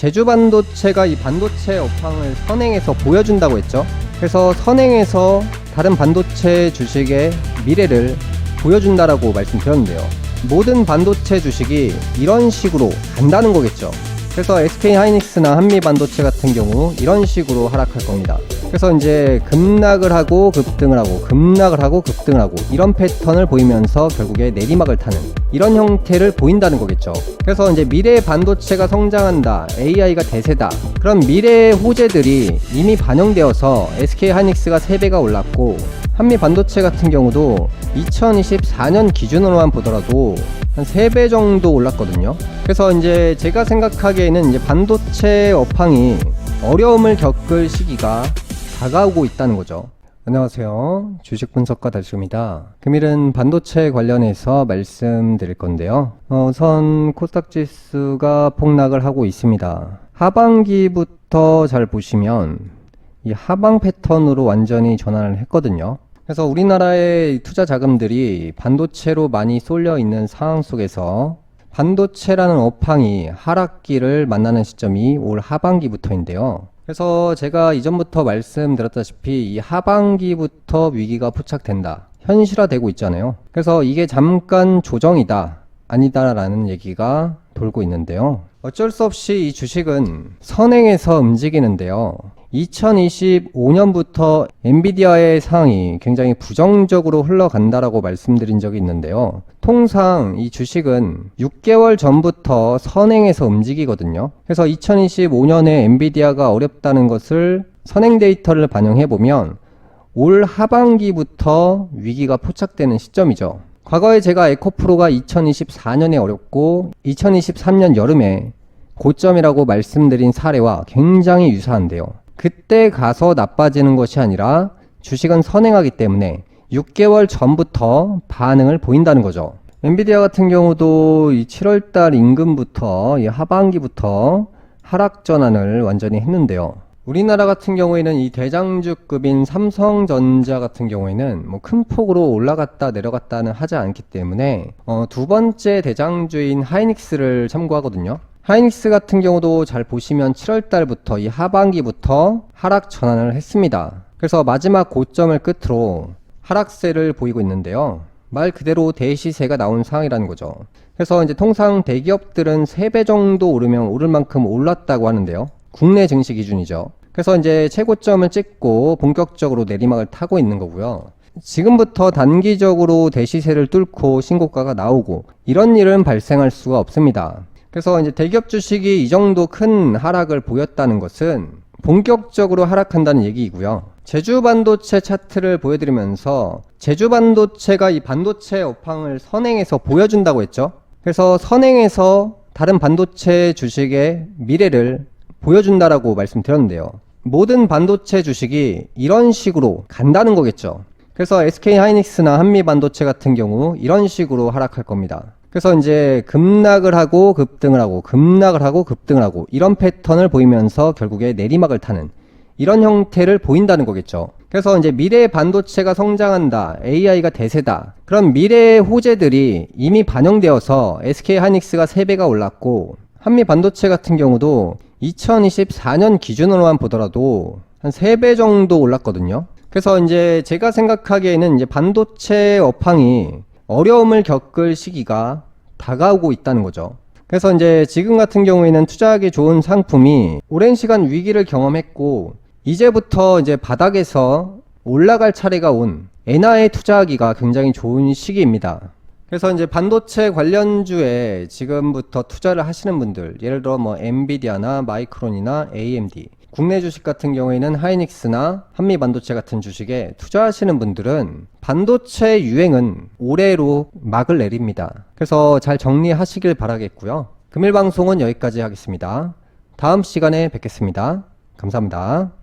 제주 반도체가 이 반도체 업황을 선행해서 보여준다고 했죠. 그래서 선행해서 다른 반도체 주식의 미래를 보여준다라고 말씀드렸는데요. 모든 반도체 주식이 이런 식으로 간다는 거겠죠. 그래서 SK 하이닉스나 한미 반도체 같은 경우 이런 식으로 하락할 겁니다. 그래서 이제 급락을 하고 급등을 하고 급락을 하고 급등을 하고 이런 패턴을 보이면서 결국에 내리막을 타는 이런 형태를 보인다는 거겠죠. 그래서 이제 미래 반도체가 성장한다, AI가 대세다. 그런 미래의 호재들이 이미 반영되어서 SK 하이닉스가 3배가 올랐고 한미 반도체 같은 경우도 2024년 기준으로만 보더라도 한 3배 정도 올랐거든요. 그래서 이제 제가 생각하기에는 이제 반도체 업황이 어려움을 겪을 시기가 다가오고 있다는 거죠. 안녕하세요. 주식 분석가 달수입니다. 금일은 반도체 관련해서 말씀드릴 건데요. 어, 우선 코스닥 지수가 폭락을 하고 있습니다. 하반기부터 잘 보시면 이 하방 패턴으로 완전히 전환을 했거든요. 그래서 우리나라의 투자 자금들이 반도체로 많이 쏠려 있는 상황 속에서 반도체라는 업황이 하락기를 만나는 시점이 올 하반기부터인데요. 그래서 제가 이전부터 말씀드렸다시피 이 하반기부터 위기가 포착된다. 현실화되고 있잖아요. 그래서 이게 잠깐 조정이다. 아니다라는 얘기가 돌고 있는데요. 어쩔 수 없이 이 주식은 선행해서 움직이는데요. 2025년부터 엔비디아의 상황이 굉장히 부정적으로 흘러간다라고 말씀드린 적이 있는데요. 통상 이 주식은 6개월 전부터 선행해서 움직이거든요. 그래서 2025년에 엔비디아가 어렵다는 것을 선행 데이터를 반영해 보면 올 하반기부터 위기가 포착되는 시점이죠. 과거에 제가 에코프로가 2024년에 어렵고 2023년 여름에 고점이라고 말씀드린 사례와 굉장히 유사한데요. 그때 가서 나빠지는 것이 아니라 주식은 선행하기 때문에 6개월 전부터 반응을 보인다는 거죠. 엔비디아 같은 경우도 이 7월달 임금부터 이 하반기부터 하락 전환을 완전히 했는데요. 우리나라 같은 경우에는 이 대장주급인 삼성전자 같은 경우에는 뭐 큰 폭으로 올라갔다 내려갔다는 하지 않기 때문에 어, 두 번째 대장주인 하이닉스를 참고하거든요. 하이닉스 같은 경우도 잘 보시면 7월 달부터 이 하반기부터 하락 전환을 했습니다. 그래서 마지막 고점을 끝으로 하락세를 보이고 있는데요. 말 그대로 대시세가 나온 상황이라는 거죠. 그래서 이제 통상 대기업들은 3배 정도 오르면 오를 만큼 올랐다고 하는데요. 국내 증시 기준이죠. 그래서 이제 최고점을 찍고 본격적으로 내리막을 타고 있는 거고요. 지금부터 단기적으로 대시세를 뚫고 신고가가 나오고 이런 일은 발생할 수가 없습니다. 그래서 이제 대기업 주식이 이 정도 큰 하락을 보였다는 것은 본격적으로 하락한다는 얘기이고요. 제주 반도체 차트를 보여드리면서 제주 반도체가 이 반도체 업황을 선행해서 보여준다고 했죠. 그래서 선행해서 다른 반도체 주식의 미래를 보여준다라고 말씀드렸는데요. 모든 반도체 주식이 이런 식으로 간다는 거겠죠. 그래서 SK 하이닉스나 한미 반도체 같은 경우 이런 식으로 하락할 겁니다. 그래서 이제 급락을 하고 급등을 하고 급락을 하고 급등을 하고 이런 패턴을 보이면서 결국에 내리막을 타는 이런 형태를 보인다는 거겠죠. 그래서 이제 미래의 반도체가 성장한다, AI가 대세다. 그런 미래의 호재들이 이미 반영되어서 SK 하이닉스가 3배가 올랐고 한미 반도체 같은 경우도 2024년 기준으로만 보더라도 한 3배 정도 올랐거든요. 그래서 이제 제가 생각하기에는 이제 반도체 업황이 어려움을 겪을 시기가 다가오고 있다는 거죠. 그래서 이제 지금 같은 경우에는 투자하기 좋은 상품이 오랜 시간 위기를 경험했고 이제부터 이제 바닥에서 올라갈 차례가 온 엔화에 투자하기가 굉장히 좋은 시기입니다. 그래서 이제 반도체 관련주에 지금부터 투자를 하시는 분들, 예를 들어 뭐 엔비디아나 마이크론이나 AMD, 국내 주식 같은 경우에는 하이닉스나 한미 반도체 같은 주식에 투자하시는 분들은 반도체 유행은 올해로 막을 내립니다. 그래서 잘 정리하시길 바라겠고요. 금일 방송은 여기까지 하겠습니다. 다음 시간에 뵙겠습니다. 감사합니다.